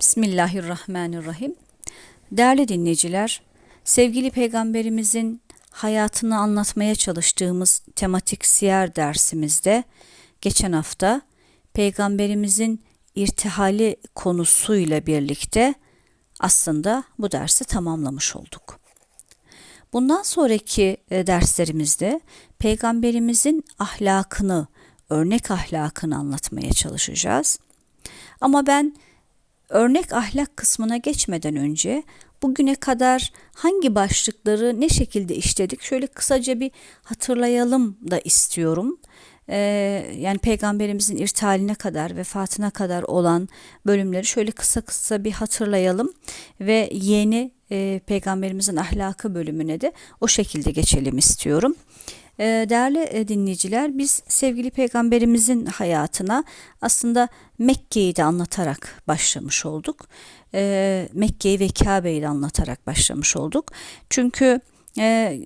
Bismillahirrahmanirrahim. Değerli dinleyiciler, sevgili peygamberimizin hayatını anlatmaya çalıştığımız tematik siyer dersimizde geçen hafta peygamberimizin irtihali konusuyla birlikte aslında bu dersi tamamlamış olduk. Bundan sonraki e, derslerimizde peygamberimizin ahlakını, örnek ahlakını anlatmaya çalışacağız. Ama ben örnek ahlak kısmına geçmeden önce bugüne kadar hangi başlıkları ne şekilde işledik şöyle kısaca bir hatırlayalım da istiyorum. Ee, yani peygamberimizin irtihaline kadar vefatına kadar olan bölümleri şöyle kısa kısa bir hatırlayalım ve yeni e, peygamberimizin ahlakı bölümüne de o şekilde geçelim istiyorum. Ee, değerli e, dinleyiciler biz sevgili peygamberimizin hayatına aslında Mekke'yi de anlatarak başlamış olduk. Ee, Mekke'yi ve Kabe'yi de anlatarak başlamış olduk. Çünkü e,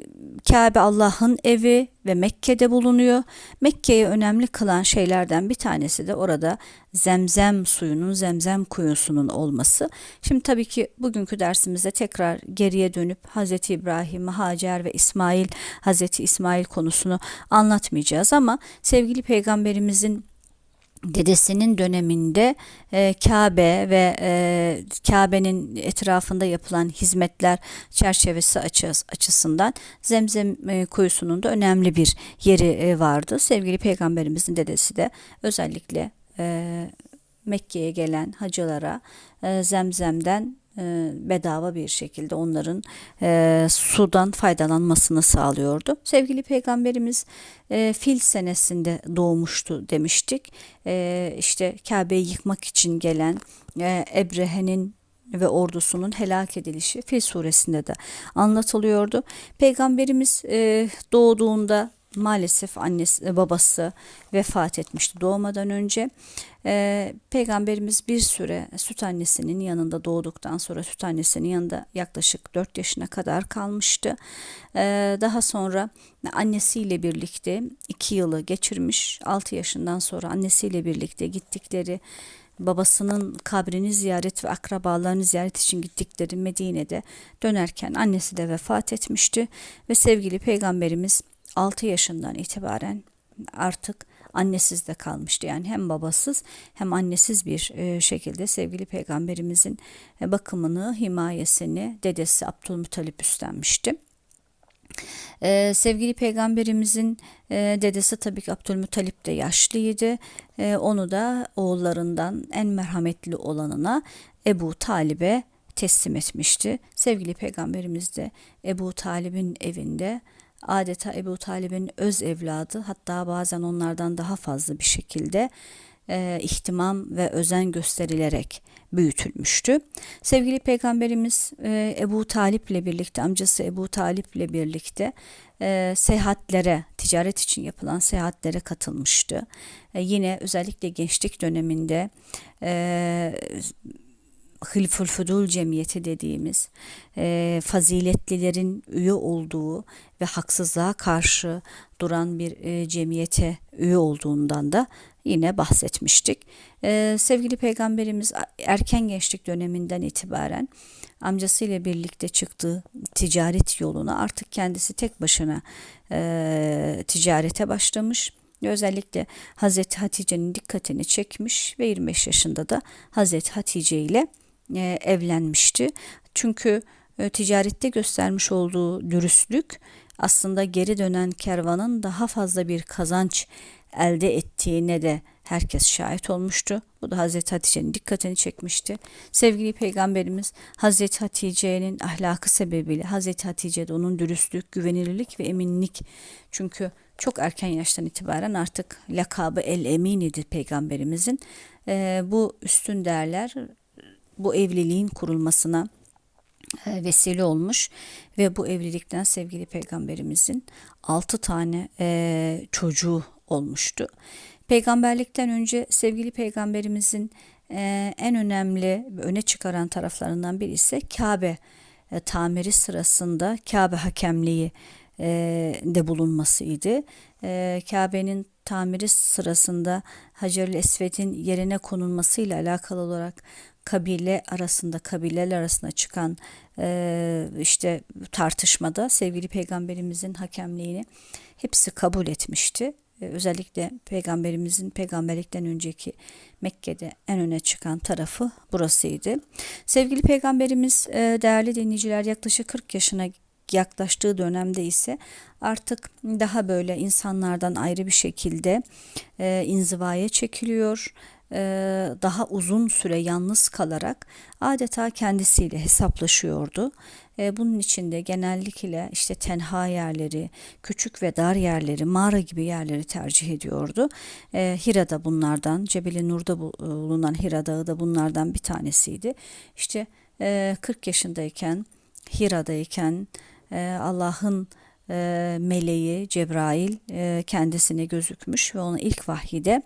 Kabe Allah'ın evi ve Mekke'de bulunuyor. Mekke'yi önemli kılan şeylerden bir tanesi de orada zemzem suyunun, zemzem kuyusunun olması. Şimdi tabii ki bugünkü dersimizde tekrar geriye dönüp Hz. İbrahim, Hacer ve İsmail, Hz. İsmail konusunu anlatmayacağız ama sevgili peygamberimizin dedesinin döneminde e, Kabe ve e, Kabe'nin etrafında yapılan hizmetler çerçevesi açıs, açısından Zemzem e, kuyusunun da önemli bir yeri e, vardı. Sevgili peygamberimizin dedesi de özellikle e, Mekke'ye gelen hacılara e, Zemzem'den bedava bir şekilde onların e, sudan faydalanmasını sağlıyordu. Sevgili peygamberimiz e, fil senesinde doğmuştu demiştik. E, işte Kabe'yi yıkmak için gelen e, Ebrehe'nin ve ordusunun helak edilişi Fil suresinde de anlatılıyordu. Peygamberimiz e, doğduğunda maalesef annesi babası vefat etmişti doğmadan önce. Ee, Peygamberimiz bir süre süt annesinin yanında doğduktan sonra süt annesinin yanında yaklaşık 4 yaşına kadar kalmıştı. Ee, daha sonra annesiyle birlikte 2 yılı geçirmiş 6 yaşından sonra annesiyle birlikte gittikleri babasının kabrini ziyaret ve akrabalarını ziyaret için gittikleri Medine'de dönerken annesi de vefat etmişti ve sevgili peygamberimiz 6 yaşından itibaren artık annesiz de kalmıştı. Yani hem babasız hem annesiz bir e, şekilde sevgili peygamberimizin e, bakımını, himayesini dedesi Abdülmuttalip üstlenmişti. Ee, sevgili peygamberimizin e, dedesi tabii ki Abdülmuttalip de yaşlıydı. E, onu da oğullarından en merhametli olanına Ebu Talib'e teslim etmişti. Sevgili peygamberimiz de Ebu Talib'in evinde adeta Ebu Talib'in öz evladı hatta bazen onlardan daha fazla bir şekilde e, ihtimam ve özen gösterilerek büyütülmüştü. Sevgili Peygamberimiz e, Ebu Talip ile birlikte, amcası Ebu Talip ile birlikte e, seyahatlere, ticaret için yapılan seyahatlere katılmıştı. E, yine özellikle gençlik döneminde e, Hilful Fudul Cemiyeti dediğimiz e, faziletlilerin üye olduğu ve haksızlığa karşı duran bir e, cemiyete üye olduğundan da yine bahsetmiştik. E, sevgili Peygamberimiz erken gençlik döneminden itibaren amcasıyla birlikte çıktığı ticaret yoluna artık kendisi tek başına e, ticarete başlamış özellikle Hazreti Hatice'nin dikkatini çekmiş ve 25 yaşında da Hazreti Hatice ile e, evlenmişti. Çünkü e, ticarette göstermiş olduğu dürüstlük aslında geri dönen kervanın daha fazla bir kazanç elde ettiğine de herkes şahit olmuştu. Bu da Hazreti Hatice'nin dikkatini çekmişti. Sevgili Peygamberimiz Hazreti Hatice'nin ahlakı sebebiyle Hazreti Hatice'de onun dürüstlük, güvenilirlik ve eminlik. Çünkü çok erken yaştan itibaren artık lakabı El Emini'dir Peygamberimizin. Ee, bu üstün değerler bu evliliğin kurulmasına e, vesile olmuş ve bu evlilikten sevgili peygamberimizin altı tane e, çocuğu olmuştu. Peygamberlikten önce sevgili peygamberimizin e, en önemli öne çıkaran taraflarından biri ise Kabe tamiri sırasında Kabe hakemliği de bulunmasıydı. Kabe'nin tamiri sırasında Hacer-ül Esved'in yerine konulmasıyla alakalı olarak kabile arasında kabileler arasında çıkan e, işte tartışmada sevgili peygamberimizin hakemliğini hepsi kabul etmişti. E, özellikle peygamberimizin peygamberlikten önceki Mekke'de en öne çıkan tarafı burasıydı. Sevgili peygamberimiz e, değerli dinleyiciler yaklaşık 40 yaşına yaklaştığı dönemde ise artık daha böyle insanlardan ayrı bir şekilde e, inzivaya çekiliyor daha uzun süre yalnız kalarak adeta kendisiyle hesaplaşıyordu. E, bunun içinde genellikle işte tenha yerleri, küçük ve dar yerleri, mağara gibi yerleri tercih ediyordu. E, Hira da bunlardan, Cebeli Nur'da bulunan Hira Dağı da bunlardan bir tanesiydi. İşte 40 yaşındayken, Hira'dayken Allah'ın meleği Cebrail kendisine gözükmüş ve ona ilk vahyide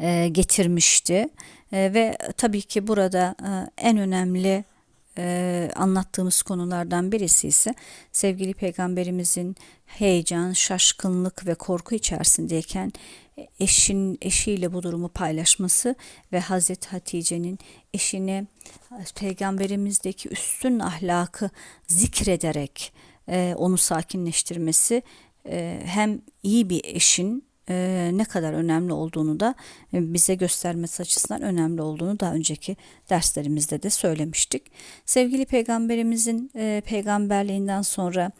e, getirmişti. E, ve tabii ki burada e, en önemli e, anlattığımız konulardan birisi ise sevgili peygamberimizin heyecan, şaşkınlık ve korku içerisindeyken eşin eşiyle bu durumu paylaşması ve Hazreti Hatice'nin eşine peygamberimizdeki üstün ahlakı zikrederek onu sakinleştirmesi hem iyi bir eşin e, ne kadar önemli olduğunu da e, bize göstermesi açısından önemli olduğunu daha önceki derslerimizde de söylemiştik. Sevgili peygamberimizin e, peygamberliğinden sonra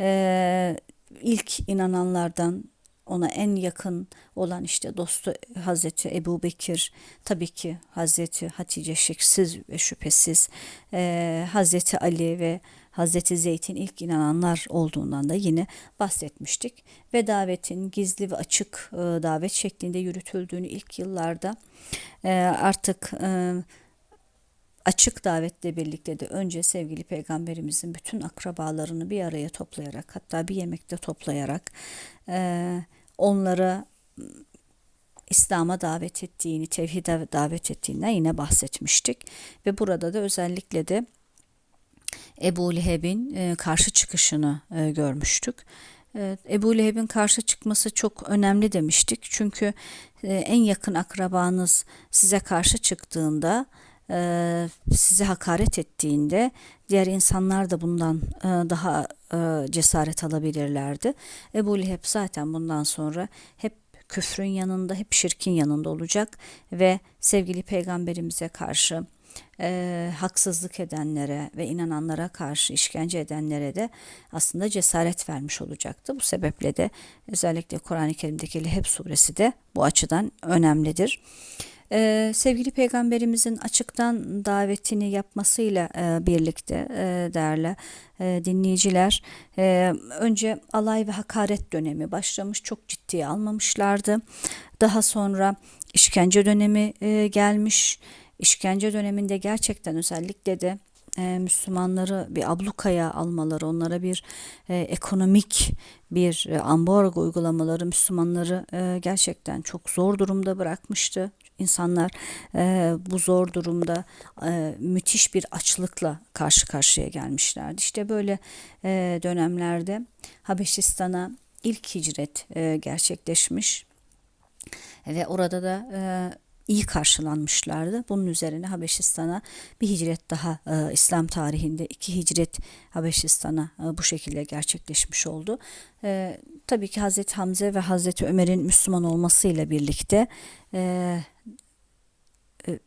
e, ilk inananlardan ona en yakın olan işte dostu Hazreti Ebu Bekir, tabii ki Hazreti Hatice şeksiz ve şüphesiz, e, Hazreti Ali ve Hazreti Zeyt'in ilk inananlar olduğundan da yine bahsetmiştik. Ve davetin gizli ve açık e, davet şeklinde yürütüldüğünü ilk yıllarda e, artık e, açık davetle birlikte de önce sevgili peygamberimizin bütün akrabalarını bir araya toplayarak hatta bir yemekte toplayarak e, onlara İslam'a davet ettiğini, tevhide davet ettiğinden yine bahsetmiştik. Ve burada da özellikle de Ebu Leheb'in e, karşı çıkışını e, görmüştük. E, Ebu Leheb'in karşı çıkması çok önemli demiştik. Çünkü en yakın akrabanız size karşı çıktığında, size hakaret ettiğinde diğer insanlar da bundan daha cesaret alabilirlerdi. Ebu Leheb zaten bundan sonra hep küfrün yanında, hep şirkin yanında olacak ve sevgili peygamberimize karşı e, haksızlık edenlere ve inananlara karşı işkence edenlere de aslında cesaret vermiş olacaktı. Bu sebeple de özellikle Kur'an-ı Kerim'deki Leheb suresi de bu açıdan önemlidir. Ee, sevgili peygamberimizin açıktan davetini yapmasıyla e, birlikte e, değerli e, dinleyiciler e, önce alay ve hakaret dönemi başlamış çok ciddiye almamışlardı. Daha sonra işkence dönemi e, gelmiş işkence döneminde gerçekten özellikle de e, Müslümanları bir ablukaya almaları, onlara bir e, ekonomik bir e, ambargo uygulamaları Müslümanları e, gerçekten çok zor durumda bırakmıştı. İnsanlar e, bu zor durumda e, müthiş bir açlıkla karşı karşıya gelmişlerdi. İşte böyle e, dönemlerde Habeşistan'a ilk hicret e, gerçekleşmiş ve orada da e, iyi karşılanmışlardı. Bunun üzerine Habeşistan'a bir hicret daha e, İslam tarihinde iki hicret Habeşistan'a e, bu şekilde gerçekleşmiş oldu. E, tabii ki Hazreti Hamze ve Hazreti Ömer'in Müslüman olmasıyla birlikte e, e,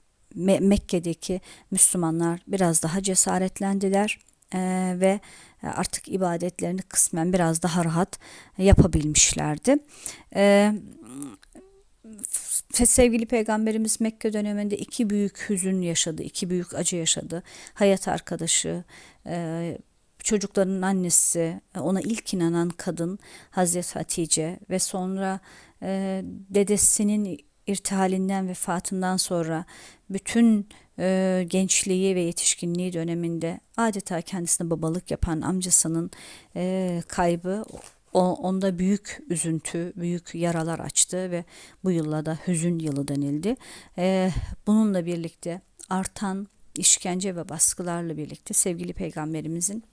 Mekke'deki Müslümanlar biraz daha cesaretlendiler e, ve artık ibadetlerini kısmen biraz daha rahat yapabilmişlerdi. E, sevgili peygamberimiz Mekke döneminde iki büyük hüzün yaşadı, iki büyük acı yaşadı. Hayat arkadaşı, e, çocukların annesi, ona ilk inanan kadın Hazreti Hatice ve sonra e, dedesinin irtihalinden vefatından sonra bütün e, gençliği ve yetişkinliği döneminde adeta kendisine babalık yapan amcasının kaybı o, onda büyük üzüntü, büyük yaralar açtı ve bu yılla da hüzün yılı denildi. Ee, bununla birlikte artan işkence ve baskılarla birlikte sevgili peygamberimizin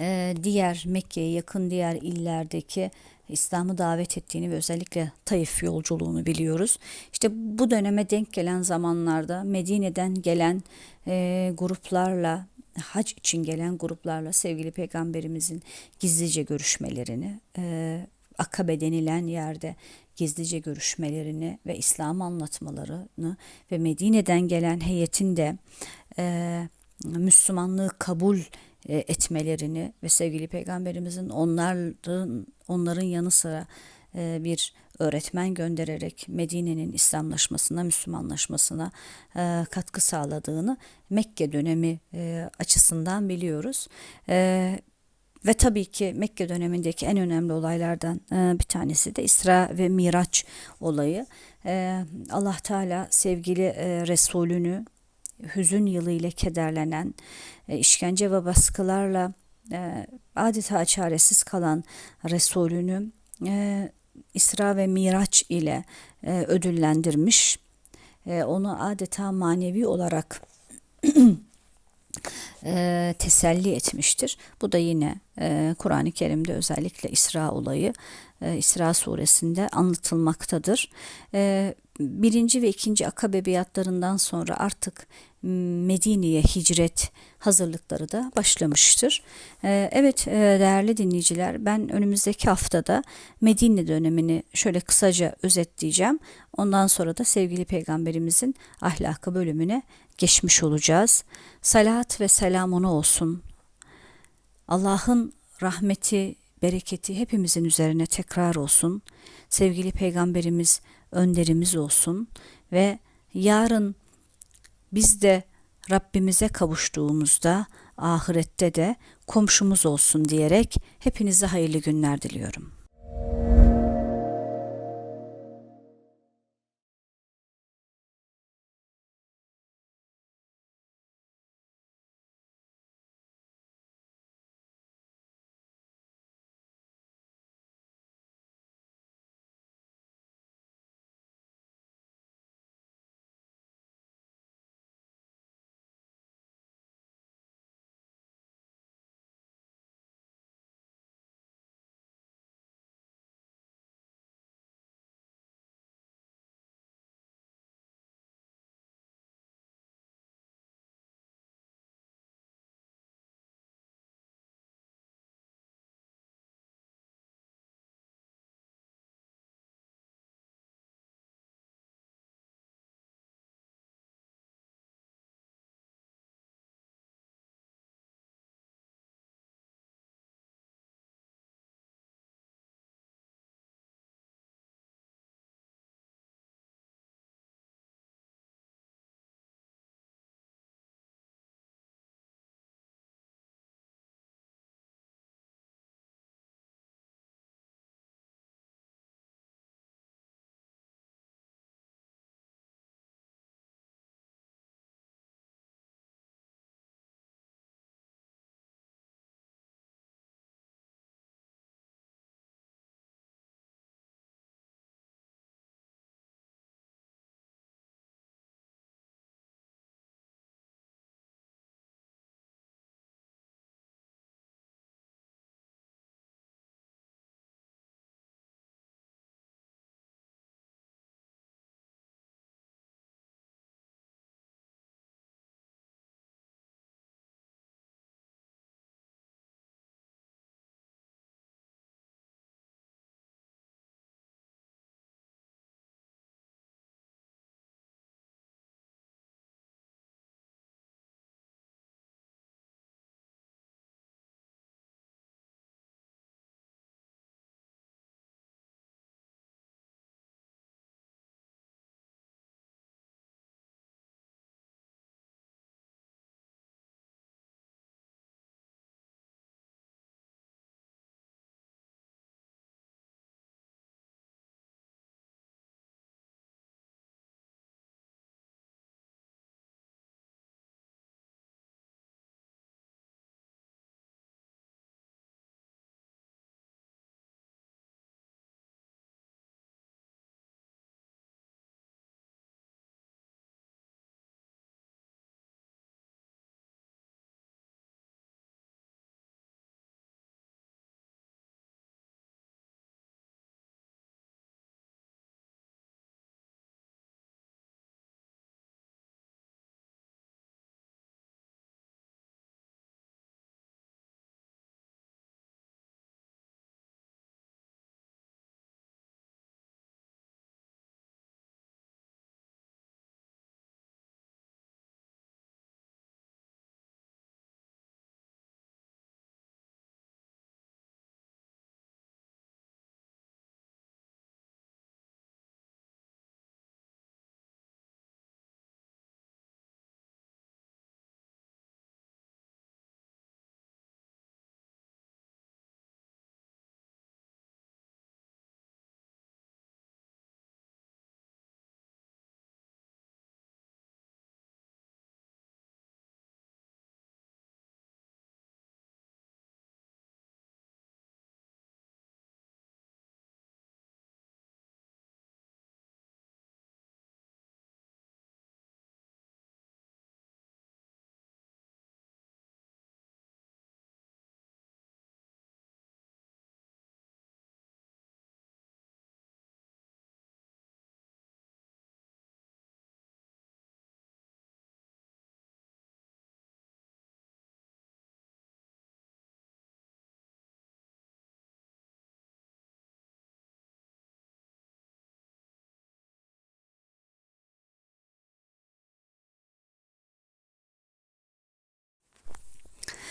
e, diğer Mekke'ye yakın diğer illerdeki İslam'ı davet ettiğini ve özellikle Taif yolculuğunu biliyoruz. İşte bu döneme denk gelen zamanlarda Medine'den gelen e, gruplarla hac için gelen gruplarla sevgili peygamberimizin gizlice görüşmelerini, e, Akabe denilen yerde gizlice görüşmelerini ve İslam'ı anlatmalarını ve Medine'den gelen heyetin de e, Müslümanlığı kabul e, etmelerini ve sevgili peygamberimizin onların onların yanı sıra bir öğretmen göndererek Medine'nin İslamlaşmasına, Müslümanlaşmasına e, katkı sağladığını Mekke dönemi açısından biliyoruz. Ve tabii ki Mekke dönemindeki en önemli olaylardan bir tanesi de İsra ve Miraç olayı. Allah Teala sevgili Resulünü hüzün yılı ile kederlenen, e, işkence ve baskılarla e, adeta çaresiz kalan Resulünü e, İsra ve Miraç ile e, ödüllendirmiş. E, onu adeta manevi olarak e, teselli etmiştir. Bu da yine e, Kur'an-ı Kerim'de özellikle İsra olayı e, İsra suresinde anlatılmaktadır. E, birinci ve ikinci akabe biatlarından sonra artık Medine'ye hicret hazırlıkları da başlamıştır. Ee, evet e, değerli dinleyiciler ben önümüzdeki haftada Medine dönemini şöyle kısaca özetleyeceğim. Ondan sonra da sevgili peygamberimizin ahlakı bölümüne geçmiş olacağız. Salat ve selam ona olsun. Allah'ın rahmeti, bereketi hepimizin üzerine tekrar olsun. Sevgili peygamberimiz önderimiz olsun ve yarın biz de Rabbimize kavuştuğumuzda ahirette de komşumuz olsun diyerek hepinize hayırlı günler diliyorum.